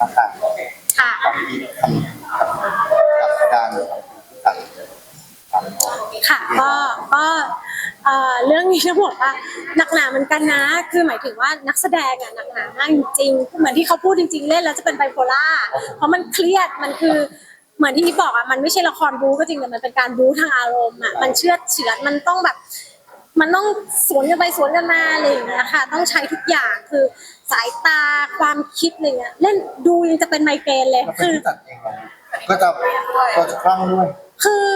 ต่างๆกับค่ะที่ทำกับกับการทำทำค่ะก็ก็เอ่อเรื่องนี้ต้องบอกว่าหนักหนาเหมือนกันนะ คือหมายถึงว่านักแสดงอะหนักหนามากจริงๆเหมือนที่เขาพูดจริง ๆ เล่นแล้วจะเป็นไบโพล่าเพราะมันเครียดมันคือเหมือนที่พี่บอกอะมันไม่ใช่ละครบู๊ก็จริงแต่มันเป็นการบู๊ทางอารมณ์อะมันเชื่อดเฉือนมันต้องแบบ มันต้องสวนกันไปสวนกันมาอะไรอย่างเงี้ยค่ะ ต้องใช้ทุกอย่างคือ สายตาความคิดอะไรเงี้ยเล่นดูยังจะเป็นไมเกรนเลยเราเป็นคือ ผู้จัดเองเราก็จะก็จะคล่องด้วยคือ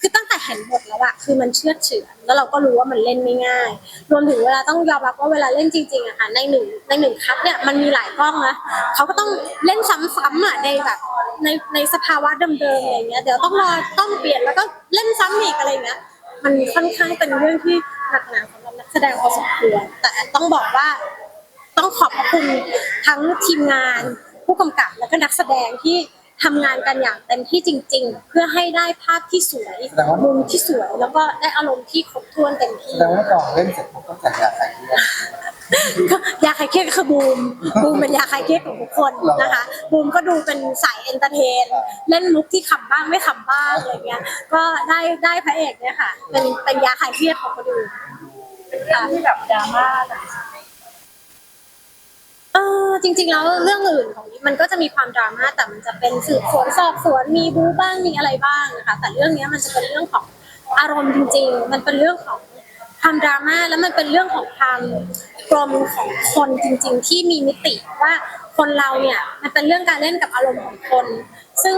คือตั้งแต่เห็นบทแล้วอะคือมันเชื่อดเฉือนแล้วเราก็รู้ว่ามันเล่นไม่ง่าย รวมถึงเวลาต้องยอมรับว่าเวลาเล่นจริงๆอะค่ะในหนึ่งในหนึ่งคัดเนี่ยมันมีหลายกล้องนะเขาก็ต้องเล่นซ้ำๆอะในแบบในในสภาวะเดิมๆอะไรเงี้ยเดี๋ยวต้องรอต้องเปลี่ยนแล้วก็เล่นซ้ำอีกอะไรเงี้ยมันค่อนข้างเป็นเรื่องที่หนักหนาสำหรับนักแสดงพอสมควรแต่ต้องบอกว่า ต้องขอบพระคุณทั้งทีมงาน ผู้กำกับแล้วก็นักแสดงที่ทำงานกันอย่างเต็มที่จริง ๆ เพื่อให้ได้ภาพที่สวยแสดงว่า มุมที่สวยแล้วก็ได้อารมณ์ที่ครบถ้วนเต็มแสที่ดงว่าก่อนเล่นเสร็จผมต้องจัดยาใส่เลือด ก็ยาคลายเครียดก็คือบูม บูมเป็นยาคลายเครียดของทุกคนนะคะ บูมก็ดูเป็นสายเอนเตอร์เทน เล่นมุกที่ขำบ้างไม่ขำบ้างอะไรเงี้ย ก็ได้ได้พระเอกเนี่ยค่ะ เป็นเป็นยาคลายเครียดของคนอื่นค่ะ ที่แบบดราม่าแต่ เออจริง ๆ แล้วเรื่องอื่นของนี้มันก็จะมีความดราม่าแต่มันจะเป็นสืบสวนสอบสวนมีบู๊บ้างมีอะไรบ้างนะคะแต่เรื่องเนี้ยมันจะเป็นเรื่องของอารมณ์จริง ๆ มันเป็นเรื่องของความดราม่าแล้วมันเป็นเรื่องของความกลมของคนจริง ๆ ที่มีมิติว่าคนเราเนี่ยมันเป็นเรื่องการเล่นกับอารมณ์ของคน ซึ่ง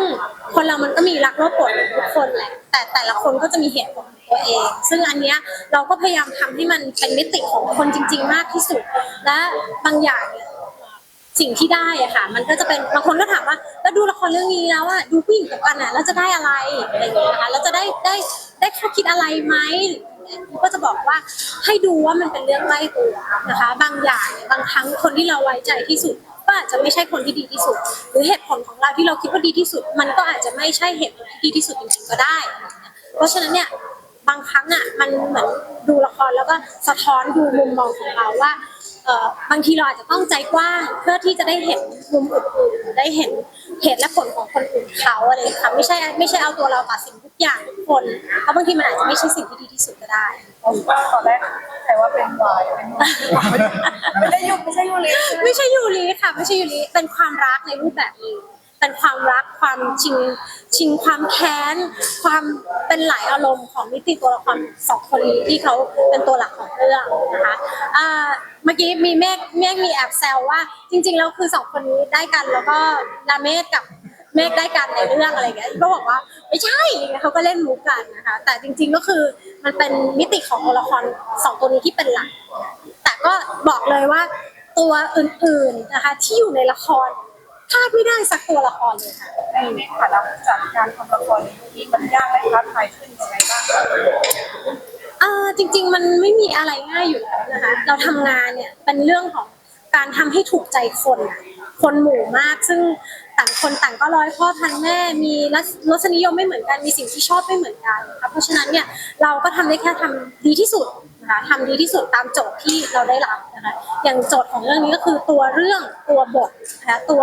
คนเรามันก็มีรักโลภโกรธทุกคนแหละแต่แต่ละคนก็จะมีเหตุผลของตัวเอง ซึ่งอันเนี้ยเราก็พยายามทำให้มันเป็นมิติของคนจริง ๆ มากที่สุด และบางอย่างเนี่ย สิ่งที่ได้อะค่ะ มันก็จะเป็นบางคนก็ถามว่า แล้วดูละครเรื่องนี้แล้วอะดูผู้หญิงกับกันอะแล้วจะได้อะไรอะไรอย่างเงี้ยนะคะแล้วจะได้ได้ได้ข้อคิดอะไรไหมก็จะบอกว่าให้ดูว่ามันเป็นเรื่องใกล้ตัวนะคะ บางอย่างบางครั้งคนที่เราไว้ใจที่สุดก็อาจจะไม่ใช่คนที่ดีที่สุด หรือเหตุผลของเราที่เราคิดว่าดีที่สุด มันก็อาจจะไม่ใช่เหตุผลที่ดีที่สุดจริงๆก็ได้ เพราะฉะนั้นเนี่ยบางครั้งอะมันเหมือนดูละครแล้วก็สะท้อนดูมุมมองของเราว่า เอ่อบางทีเราอาจจะต้องใจกว้างเพื่อที่จะได้เห็นมุมอื่นๆได้เห็นเหตุและผลของคนอื่นเขาอะไรอย่างเงี้ยค่ะไม่ใช่ไม่ใช่เอาตัวเราตัดสินทุกอย่างทุกคนเพราะบางทีมันอาจจะไม่ใช่สิ่งที่ดีที่สุดก็ได้ผมตอนแรกใครว่าเป็นวายเป็นไม่ได้ยุไม่ใช่ยูริ ไม่ใช่ยูริค่ะ ไม่ใช่ยูริเป็นความรักในรูปแบบหนึง เป็นความรักความชิงชิงความแค้น ความเป็นหลายอารมณ์ของมิติตัวละครสองคนนี้ที่เขาเป็นตัวหลักของเรื่องนะคะเมื่อกี้มีเมฆเมฆมีแอบแซวว่า จริง ๆ แล้วคือสองคนนี้ได้กันแล้วก็ลาเมฆกับเมฆได้กันในเรื่องอะไรอย่างเงี้ยก็บอกว่าไม่ใช่เขาก็เล่นมุกกันนะคะ แต่จริง ๆก็คือมันเป็นมิติของตัวละครสองตัวนี้ที่เป็นหลัก แต่ก็บอกเลยว่าตัวอื่นๆนะคะที่อยู่ในละคร พลาดไม่ได้สักตัวละครเลยค่ะ ในในฐานะผู้จัดการทำละครที่มันยากและท้าทายขึ้นยังไงบ้างคะเออจริง ๆ มันไม่มีอะไรง่ายอยู่แล้วนะคะ เราทำงานเนี่ยเป็นเรื่องของการทำให้ถูกใจคนอะคนหมู่มาก ซึ่งต่างคนต่างก็ร้อยพ่อพันแม่มีรสรสนิยมไม่เหมือนกันมีสิ่งที่ชอบไม่เหมือนกันนะคะเพราะฉะนั้นเนี่ยเราก็ทำได้แค่ทำดีที่สุดนะคะทำดีที่สุดตามโจทย์ที่เราได้รับนะคะอย่างโจทย์ของเรื่องนี้ก็คือตัวเรื่องตัวบทนะคะตัว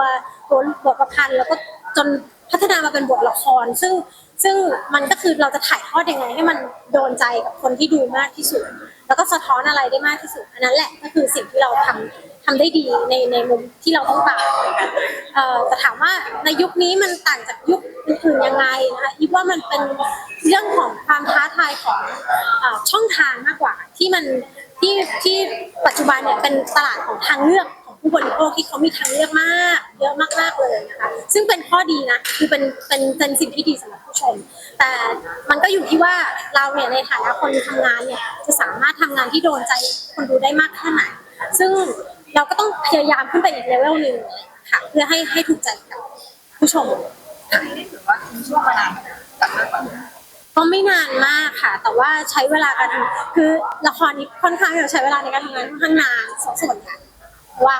ตัวบทประพันธ์แล้วก็จนพัฒนามาเป็นบทละคร ซึ่งซึ่งมันก็คือเราจะถ่ายทอดยังไงให้มันโดนใจกับคนที่ดูมากที่สุด แล้วก็สะท้อนอะไรได้มากที่สุดอันนั้นแหละก็คือสิ่งที่เราทำทำได้ดีในในมุมที่เราต้องการแต่ถามว่าในยุคนี้มันต่างจากยุคอื่นยังไงนะคะคิดว่ามันเป็นเรื่องของความท้าทายของอช่องทางมากกว่า ที่มันที่ที่ปัจจุบันเนี่ยเป็นตลาดของทางเลือกของ ผู้บริโภคที่เขามีทางเลือกมาก เยอะมากๆเลยนะคะ ซึ่งเป็นข้อดีนะ คือเป็นเป็นเป็นสิ่งที่ดีสำหรับผู้ชม แต่มันก็อยู่ที่ว่าเราเนี่ยในฐานะคนทำงานเนี่ยจะสามารถทำงานที่โดนใจคนดูได้มากแค่ไหน ซึ่งเราก็ต้องพยายามขึ้นไปอีกเลเวลหนึ่งค่ะ เพื่อให้ให้ถูกใจกับผู้ชมนี่ถือว่าทิ้งช่วงมานานจากเรื่องแบบนี้ก็ไม่นานมากค่ะ แต่ว่าใช้เวลาการทำคือละครนี้ค่อนข้างจะใช้เวลาในการทำงานค่อนข้างนานสส่วนใหญ่เพราะ ว่า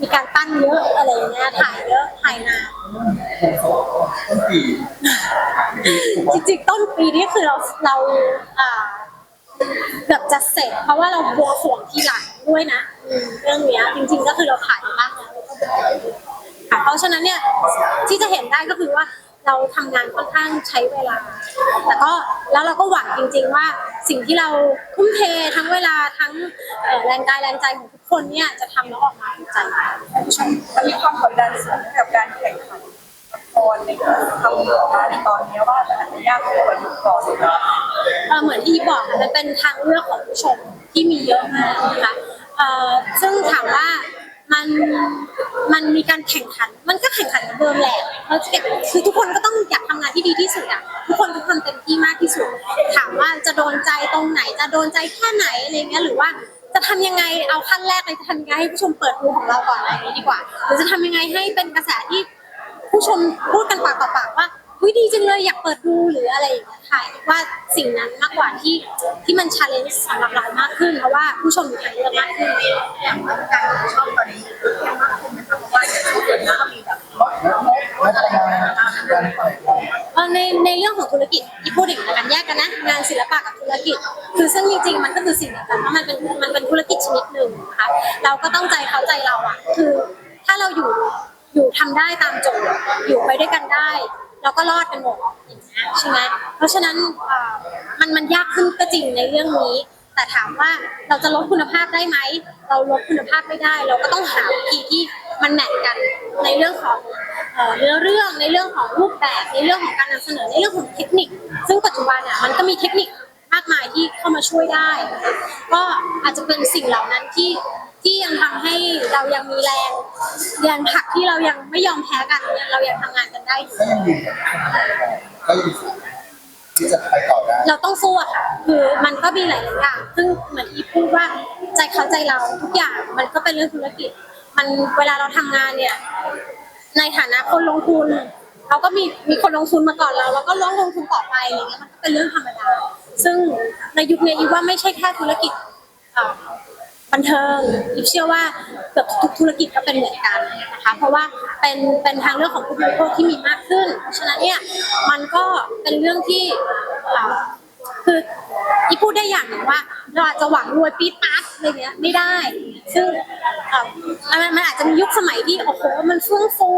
มีการตั้งเยอะอะไรอย่างเงี้ยถ่ายเยอะถ่ายนานต้นปีจริงๆต้นปีนี่คือเราเราอ่าเกือบจะเสร็จ เพราะว่าเราบวงสรวงที่หลังด้วยนะเรื่องเนี้ยจริง ๆ ก็คือเราถ่ายบ้างแล้วก็บวงสรวงค่ะเพราะฉะนั้นเนี่ยที่จะเห็นได้ก็คือว่า เราทำงานค่อนข้างใช้เวลา แต่ก็แล้วเราก็หวังจริง ๆ ว่าสิ่งที่เราทุ่มเททั้งเวลาทั้งเอ่อแรงกายแรงใจของทุกคนเนี่ยจะทำแล้วออกมาถูกใจผู้ชมมันมีความกดดันสูงกับการแข่งขันละครในการทำออกมาในตอนนี้ว่ามันอาจจะยากกว่ายุคก่อนเอ่อเหมือนที่บอกค่ะมันเป็นทางเลือกของผู้ชมที่มีเยอะมากนะคะเอ่อซึ่งถามว่ามันมันมีการแข่งขัน มันก็แข่งขันเหมือนเดิมแหละ เราะคือทุกคนก็ต้องอยากทำงานที่ดีที่สุดอะทุกคนก็ทำเต็มที่มากที่สุด ถามว่าจะโดนใจตรงไหนจะโดนใจแค่ไหนอะไรเงี้ยหรือว่าจะทำยังไงเอาขั้นแรกเลยจะทำยังไงให้ผู้ชมเปิดดูของเราก่อนอะไรอย่างนี้ดีกว่าหรือจะทำยังไงให้เป็นกระแสที่ผู้ชมพูดกันปากต่อปากว่าวิดีจังเลยอยากเปิดดูหรืออะไรอย่างเงี้ยค่ะว่าสิ่งนั้นมากกว่าที่ที่มันชาเลนจ์สำหรับเรามากขึ้น เพราะว่าผู้ชมมีทางเลือกมากขึ้นอย่างการชอบตอนนี้เพิ่มากขึ้นนะคะเพราะว่าอย่างที่เกิดมาก็มี เอ่อในในเรื่องของธุรกิจที่พูดอีกกันแยกกันนะงานศิลปะกับธุรกิจ คือซึ่งจริงๆ มันก็คือสิ่งเดียวกันเพราะมันเป็นมันเป็นธุรกิจชนิดหนึ่งนะคะเราก็ต้องใจเขาใจเราอะ คือถ้าเราอยู่อยู่ทำได้ตามโจทย์อยู่ไปด้วยกันได้ เราก็รอดกันหมดอย่างเงี้ยใช่ไหมเพราะฉะนั้นเอ่อมันมันยากขึ้นก็จริงในเรื่องนี้ แต่ถามว่าเราจะลดคุณภาพได้ไหม เราลดคุณภาพไม่ได้ เราก็ต้องหาวิธีที่มันแมทกันในเรื่องของ เอ่อเนื้อเรื่องในเรื่องของรูปแบบในเรื่องของการนำเสนอในเรื่องของเทคนิค ซึ่งปัจจุบันอะมันก็มีเทคนิคมากมายที่เข้ามาช่วยได้นะคะก็อาจจะเป็นสิ่งเหล่านั้นที่ที่ยังทำให้เรายังมีแรงแรงผลักที่เรายังไม่ยอมแพ้กันเนี่ยเรายังทำงานกันได้อยู่ก็ยังยืนก็ยังที่จะไปต่อได้เราต้องสู้อะค่ะคือมันก็มีหลายๆอย่างซึ่งเหมือนที่พูดว่าใจเขาใจเราทุกอย่างมันก็เป็นเรื่องธุรกิจ มันเวลาเราทำงานเนี่ย ในฐานะคนลงทุนเราก็มีมีคนลงทุนมาก่อนเราเราก็ลงลงทุนต่อไปอะไรเงี้ยมันก็เป็นเรื่องธรรมดา ซึ่งในยุคนี้อีว่าไม่ใช่แค่ธุรกิจบันเทิงอีเชื่อว่าเกือบทุกธุรกิจก็เป็นเหมือนกันนะคะเพราะว่าเป็นเป็นทางเลือกของผู้บริโภคที่มีมากขึ้น เพราะฉะนั้นเนี่ยมันก็เป็นเรื่องที่คือที่พูดได้อย่างหนึ่งว่า เราอาจจะหวังรวยปี๊ดปั๊ดอะไรเงี้ยไม่ได้ ซึ่งเอ่อมันมันอาจจะมียุคสมัยที่โอ้โหมันเฟื่องฟู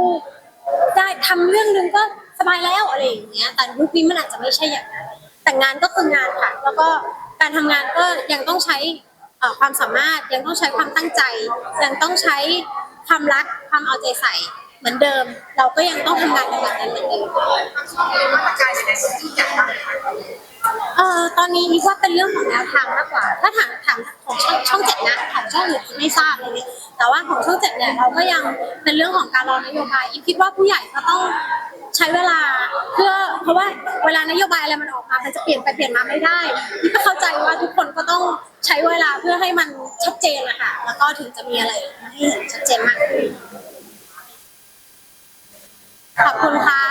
ได้ทำเรื่องหนึงก็สบายแล้วอะไรอย่างเงี้ย แต่ยุคนี้มันอาจจะไม่ใช่อย่างนั้น แต่งานก็คืองานค่ะ แล้วก็การทำงานก็ยังต้องใช้เอ่อความสามารถ ยังต้องใช้ความตั้งใจ ยังต้องใช้ความรัก ความเอาใจใส่ เหมือนเดิม เราก็ยังต้องทำงานกันแบบนั้นเหมือนเดิม มาตรการในสิ่งที่อยากทำ เอ่อตอนนี้อีกว่าเป็นเรื่องของแนวทางมากกว่า ถ้าถามถามของช่องช่องเจ็ดนะของช่องอื่นไม่ทราบเลยเนี่ยแต่ว่าของช่องเจ็ดเนี่ยเราก็ยังเป็นเรื่องของการรอนโยบายอีกคิดว่าผู้ใหญ่ก็ต้องใช้เวลาเพื่อเพราะว่าเวลานโยบายอะไรมันออกมามันจะเปลี่ยนไปเปลี่ยนมาไม่ได้อีกก็เข้าใจว่าทุกคนก็ต้องใช้เวลาเพื่อให้มันชัดเจนนะคะแล้วก็ถึงจะมีอะไรให้เห็นชัดเจนมากขึ้นขอบคุณค่ะ